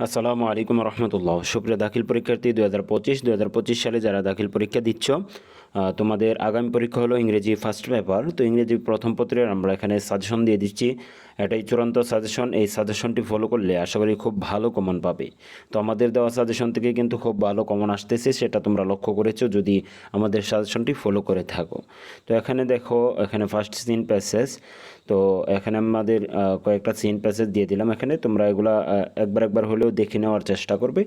আসসালামু আলাইকুম রহমতুল্লাহ। সুপ্রিয় দাখিল পরীক্ষার্থী দু হাজার পঁচিশ দু হাজার পঁচিশ সালে যারা দাখিল পরীক্ষা দিচ্ছ তোমাদের আগামী পরীক্ষা হলো ইংরেজি ফার্স্ট পেপার তো ইংরেজি প্রথম পত্রের আমরা এখানে সাজেশন দিয়ে দিচ্ছি। এটাই চূড়ান্ত সাজেশন এই সাজেশনটি ফলো করলে আশা করি খুব ভালো কমন পাবে। তো আমাদের দেওয়া সাজেশন থেকে কিন্তু খুব ভালো কমন আসতেছে, সেটা তোমরা লক্ষ্য করেছ যদি আমাদের সাজেশনটি ফলো করে থাকো। তো এখানে দেখো, এখানে ফার্স্ট সিন প্যাসেজ তো এখানে আমাদের কয়েকটা সিন প্যাসেজ দিয়ে দিলাম এখানে, তোমরা এগুলা একবার একবার হলেও দেখে নেওয়ার চেষ্টা করবে,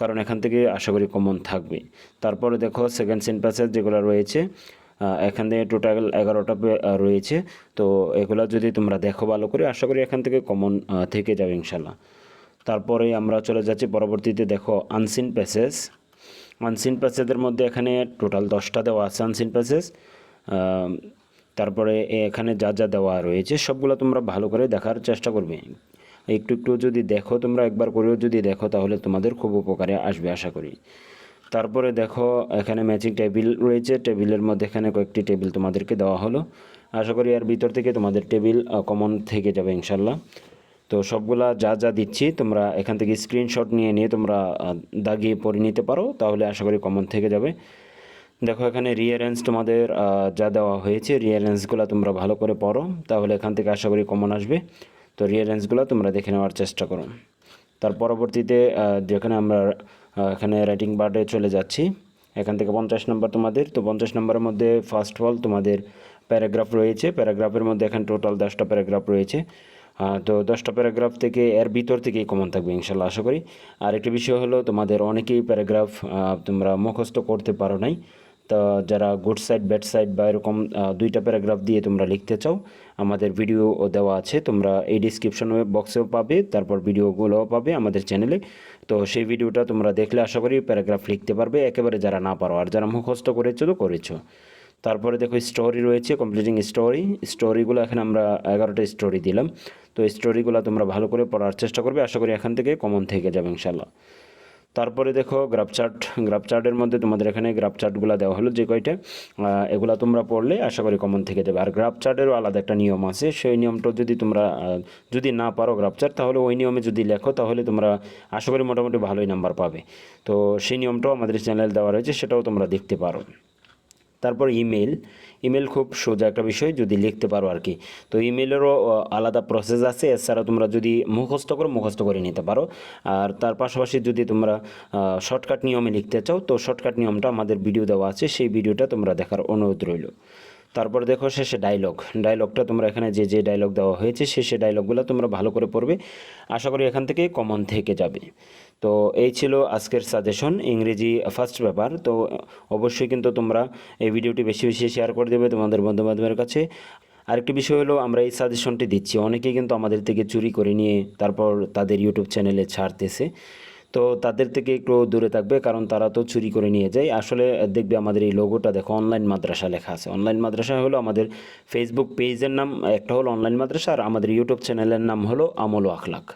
কারণ এখান থেকে আশা করি কমন থাকবে। তারপরে দেখো সেকেন্ড সিন প্যাসেজ যেগুলো রয়েছে এখানে টোটাল এগারোটা রয়েছে। তো এগুলা যদি তোমরা দেখো ভালো করে, আশা করি এখান থেকে কমন থেকে যাবে ইনশাল্লাহ। তারপরে আমরা চলে যাচ্ছি, পরবর্তীতে দেখো আনসিন প্যাসেজ আনসিন প্যাসেজের মধ্যে এখানে টোটাল দশটা দেওয়া আছে আনসিন প্যাসেজ তারপরে এখানে যা যা দেওয়া রয়েছে, সবগুলো তোমরা ভালো করে দেখার চেষ্টা করবে। একটু একটু যদি দেখো, তোমরা একবার করেও যদি দেখো, তাহলে তোমাদের খুব উপকারে আসবে, আশা করি। তারপরে দেখো, এখানে ম্যাচিং টেবিল রয়েছে। টেবিলের মধ্যে এখানে কয়েকটি টেবিল তোমাদেরকে দেওয়া হলো। আশা করি এর ভিতর থেকে তোমাদের টেবিল কমন থেকে যাবে ইনশাল্লাহ। তো সবগুলা যা যা দিচ্ছি, তোমরা এখান থেকে স্ক্রিনশট নিয়ে নিয়ে তোমরা দাগিয়ে পড়ে নিতে পারো। তাহলে আশা করি কমন থেকে যাবে। দেখো, এখানে রিয়ারেন্স তোমাদের যা দেওয়া হয়েছে রিয়ারেন্সগুলো তোমরা ভালো করে পড়ো। তাহলে এখান থেকে আশা করি কমন আসবে। তো রিয়ারেন্সগুলো তোমরা দেখে নেওয়ার চেষ্টা করো। তার পরবর্তীতে যেখানে আমরা এখানে রাইটিং বার্ডে চলে যাচ্ছি। এখান থেকে পঞ্চাশ নম্বর তোমাদের। তো পঞ্চাশ নম্বরের মধ্যে ফার্স্ট অফ অল তোমাদের প্যারাগ্রাফ রয়েছে। প্যারাগ্রাফের মধ্যে এখানে টোটাল দশটা প্যারাগ্রাফ রয়েছে। তো দশটা প্যারাগ্রাফ থেকে এর ভিতর থেকেই কমন থাকবে ইনশাল্লাহ, আশা করি। আর একটি বিষয় হলো তোমাদের অনেকেই প্যারাগ্রাফ তোমরা মুখস্থ করতে পারো নাই। তো যারা গুড সাইড ব্যাড সাইড বা এরকম দুইটা প্যারাগ্রাফ দিয়ে তোমরা লিখতে চাও, আমাদের ভিডিও দেওয়া আছে, তোমরা এই ডিসক্রিপশন বক্সেও পাবে, তারপর ভিডিওগুলোও পাবে আমাদের চ্যানেলে তো সেই ভিডিওটা তোমরা দেখলে আশা করি প্যারাগ্রাফ লিখতে পারবে, একেবারে যারা না পারো, আর যারা মুখস্থ করেছ তো করেছ। তারপরে দেখো স্টোরি রয়েছে কমপ্লিটিং স্টোরি স্টোরিগুলো এখানে আমরা এগারোটা স্টোরি দিলাম। তো স্টোরিগুলো তোমরা ভালো করে পড়ার চেষ্টা করবে, আশা করি এখান থেকে কমন থেকে যাবে ইনশাল্লাহ তারপরে দেখো গ্রাফ চার্ট গ্রাফ চার্টের মধ্যে তোমাদের এখানে গ্রাফ চার্টগুলো দেওয়া হলো যে কয়টা? এগুলো তোমরা পড়লে আশা করি কমন থেকে যাবে। আর গ্রাফ চার্টেরও আলাদা একটা নিয়ম আছে, সেই নিয়মটা যদি তোমরা যদি না পারো গ্রাফ চার্ট তাহলে ওই নিয়মে যদি লেখো, তাহলে তোমরা আশা করি মোটামুটি ভালোই নাম্বার পাবে। তো সেই নিয়মটাও আমাদের চ্যানেল দেওয়া রয়েছে, সেটাও তোমরা দেখতে পারো। তারপর ইমেল ইমেল খুব সোজা একটা বিষয় যদি লিখতে পারো আর কি। তো ইমেলেরও আলাদা প্রসেস আছে। এছাড়া তোমরা যদি মুখস্থ করো, মুখস্থ করে নিতে পারো। আর তার পাশাপাশি যদি তোমরা শর্টকাট নিয়মে লিখতে চাও, তো শর্টকাট নিয়মটা আমাদের ভিডিও দেওয়া আছে। সেই ভিডিওটা তোমরা দেখার অনুরোধ রইল। তারপর দেখো শেষে ডায়লগ ডায়লগটা তোমরা এখানে যে যে ডায়লগ দেওয়া হয়েছে, সে সে ডায়লগগুলো তোমরা ভালো করে পড়বে। আশা করি এখান থেকে কমন থেকে যাবে। তো এই ছিল আজকের সাজেশন ইংরেজি ফার্স্ট পেপার তো অবশ্যই কিন্তু তোমরা এই ভিডিওটি বেশি বেশি শেয়ার করে দেবে তোমাদের বন্ধুবান্ধবের কাছে। আরেকটি বিষয় হলো, আমরা এই সাজেশনটি দিচ্ছি। অনেকেই কিন্তু আমাদের থেকে চুরি করে নিয়ে তারপর তাদের ইউটিউব চ্যানেলে ছাড়তেছে। তো তাদের থেকে একটু দূরে থাকবে, কারণ তারা তো চুরি করে নিয়ে যায়। আসলে দেখবে আমাদের এই লোগোটা দেখো অনলাইন মাদ্রাসা লেখা আছে। অনলাইন মাদ্রাসা হলো আমাদের ফেসবুক পেজের নাম, একটা হলো অনলাইন মাদ্রাসা, আর আমাদের ইউটিউব চ্যানেলের নাম হলো আমল আখলাক।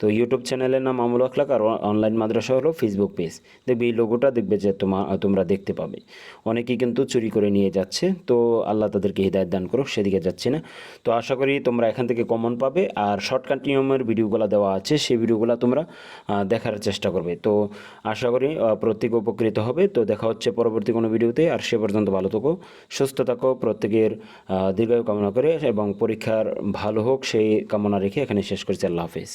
তো ইউটিউব চ্যানেলের নাম আমল আখলাক আর অনলাইন মাদ্রাসা হলো ফেসবুক পেজ দেখবে এই লোগোটা দেখবে যে তোমা তোমরা দেখতে পাবে। অনেকেই কিন্তু চুরি করে নিয়ে যাচ্ছে। তো আল্লাহ তাদেরকে হৃদায়ত দান করুক, সেদিকে যাচ্ছে না। তো আশা করি তোমরা এখান থেকে কমন পাবে। আর শর্টকাট নিয়মের ভিডিওগুলো দেওয়া আছে। সেই ভিডিওগুলো তোমরা দেখার চেষ্টা করবে। তো আশা করি প্রত্যেকে উপকৃত হবে। তো দেখা হচ্ছে পরবর্তী কোনো ভিডিওতে। আর সে পর্যন্ত ভালো থাকো, সুস্থ থাকো, প্রত্যেকের দীর্ঘায়ু কামনা করে। এবং পরীক্ষার ভালো হোক, সেই কামনা রেখে এখানে শেষ করছি। আল্লাহ হাফিজ।